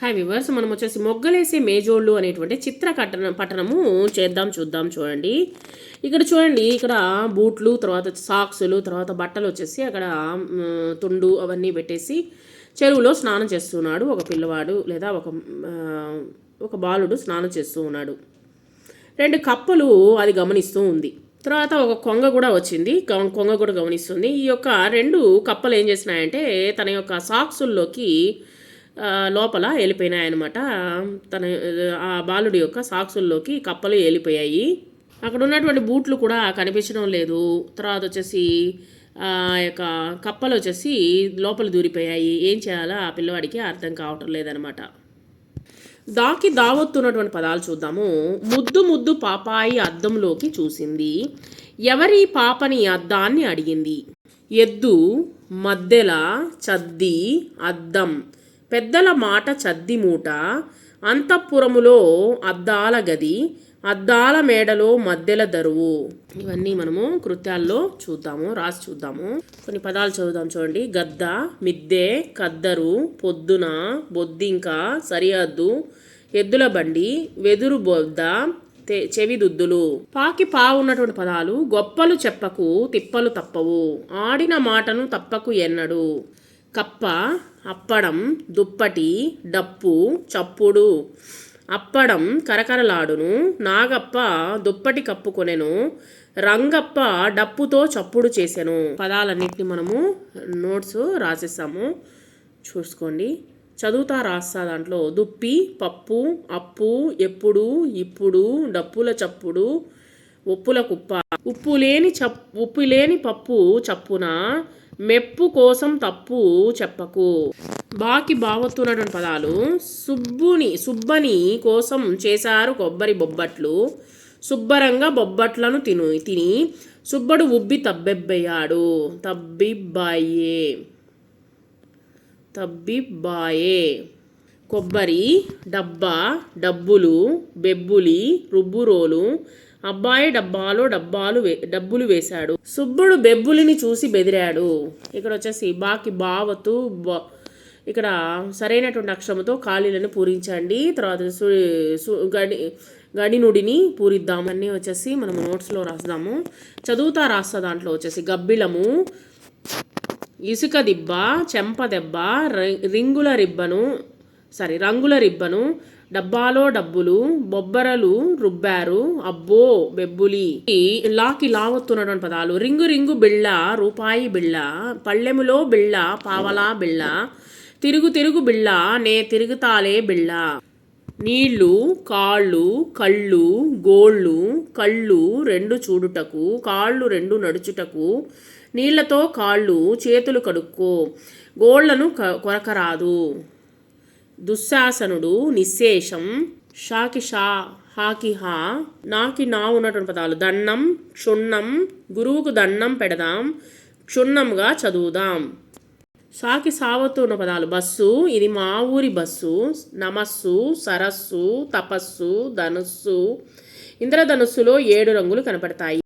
Hi viewers మనం వచ్చేసి మొగ్గలేసే మేజోళ్ళు అనేటువంటి చిత్ర కట్టణ పట్టణము చేద్దాం చూద్దాం చూడండి. ఇక్కడ చూడండి ఇక్కడ బూట్లు తర్వాత సాక్సులు తర్వాత బట్టలు వచ్చేసి అక్కడ తుండు అవన్నీ పెట్టేసి చెరువులో స్నానం చేస్తున్నాడు ఒక పిల్లవాడు లేదా ఒక ఒక బాలుడు స్నానం చేస్తూ ఉన్నాడు. రెండు కప్పలు అది గమనిస్తూ ఉంది. తర్వాత ఒక కొంగ కూడా వచ్చింది. కొంగ కూడా గమనిస్తుంది. ఈ యొక్క రెండు కప్పలు ఏం చేసినాయంటే తన యొక్క సాక్సుల్లోకి లోపల వెళ్ళిపోయినాయన్నమాట తన ఆ బాలుడి యొక్క సాక్సుల్లోకి కప్పలు వెళ్ళిపోయాయి అక్కడ ఉన్నటువంటి బూట్లు కూడా కనిపించడం లేదు. తర్వాత వచ్చేసి ఆ యొక్క కప్పలు వచ్చేసి లోపల దూరిపోయాయి. ఏం చేయాలో ఆ పిల్లవాడికి అర్థం కావటం లేదనమాట దాకి దావొత్తున్నటువంటి పదాలు చూద్దాము. ముద్దు ముద్దు పాపాయి అద్దంలోకి చూసింది. ఎవరి పాపని అద్దాన్ని అడిగింది? ఎద్దు మద్దెల చద్ది అద్దం. పెద్దల మాట చద్ది మూట అంతఃపురములో అద్దాల గది అద్దాల మేడలో మధ్యల దరువు. ఇవన్నీ మనము కృత్యాల్లో చూద్దాము రాసి చూద్దాము. కొన్ని పదాలు చదువుదాం చూడండి. గద్ద మిద్దె కద్దరు పొద్దున బొద్దింక సరిహద్దు ఎద్దుల బండి వెదురు బొద్ద చెవిదుద్దులు పాకి పా ఉన్నటువంటి పదాలు గొప్పలు చెప్పకు తిప్పలు తప్పవు. ఆడిన మాటను తప్పకు ఎన్నడు. కప్ప అప్పడం దుప్పటి డప్పు చప్పుడు. అప్పడం కరకరలాడును నాగప్ప దుప్పటి కప్పుకొనెను రంగప్ప డప్పుతో చప్పుడు చేసెను. పదాలన్నింటినీ మనము నోట్స్ రాసేసాము. చూసుకోండి. చదువుతా రాస్తా దాంట్లో దుప్పి పప్పు అప్పు ఎప్పుడు ఇప్పుడు డప్పుల చప్పుడు ఉప్పుల కుప్ప. ఉప్పు లేని చప్ ఉప్పు లేని పప్పు చప్పున మెప్పు కోసం తప్పు చెప్పకు. బాకి బావొత్తున్నటువంటి పదాలు సుబ్బుని సుబ్బని కోసం చేశారు కొబ్బరి బొబ్బట్లు. శుభ్రంగా బొబ్బట్లను తిను తిని సుబ్బడు ఉబ్బి తబ్బెబ్బయ్యాడు. తబ్బిబ్బాయే. తబ్బిబ్బాయే. కొబ్బరి డబ్బా డబ్బులు బెబ్బులి రుబ్బురోలు అబ్బాయి డబ్బాలో డబ్బాలు వే డబ్బులు వేశాడు. సుబ్బుడు బెబ్బులిని చూసి బెదిరాడు. ఇక్కడ వచ్చేసి బాకి బావతు బ ఇక్కడ సరైనటువంటి అక్షరంతో ఖాళీలను పూరించండి. తర్వాత గడి గడినుడిని పూరిద్దామని వచ్చేసి మనం నోట్స్లో రాస్తాము. చదువుతా రాస్తా దాంట్లో వచ్చేసి గబ్బిలము ఇసుక దిబ్బ చెంప దెబ్బ రింగుల రిబ్బను సారీ రంగుల రిబ్బను డబ్బాలో డబ్బులు బొబ్బరలు రుబ్బారు. అబ్బో బెబ్బులి. లాకి లావొత్తున్నటువంటి పదాలు. రింగు రింగు బిళ్ళ రూపాయి బిళ్ళ పళ్ళెములో బిళ్ళ పావలా బిళ్ళ తిరుగు తిరుగు బిళ్ళ నే తిరుగుతాలే బిళ్ళ. నీళ్ళు కాళ్ళు కళ్ళు గోళ్ళు కళ్ళు రెండు చూడుటకు కాళ్ళు రెండు నడుచుటకు నీళ్ళతో కాళ్ళు చేతులు కడుక్కో. గోళ్ళను క- కొరకరాదు. దుశ్శాసనుడు నిశ్శేషం షాకి షా హాకి హా నాకి నా ఉన్నటువంటి పదాలు. దండం క్షుణ్ణం గురువుకు దండం పెడదాం క్షుణ్ణంగా చదువుదాం. సాకి సావత్తు ఉన్న పదాలు బస్సు ఇది మా ఊరి బస్సు నమస్సు సరస్సు తపస్సు ధనుస్సు. ఇంద్రధనుస్సులో ఏడు రంగులు కనపడతాయి.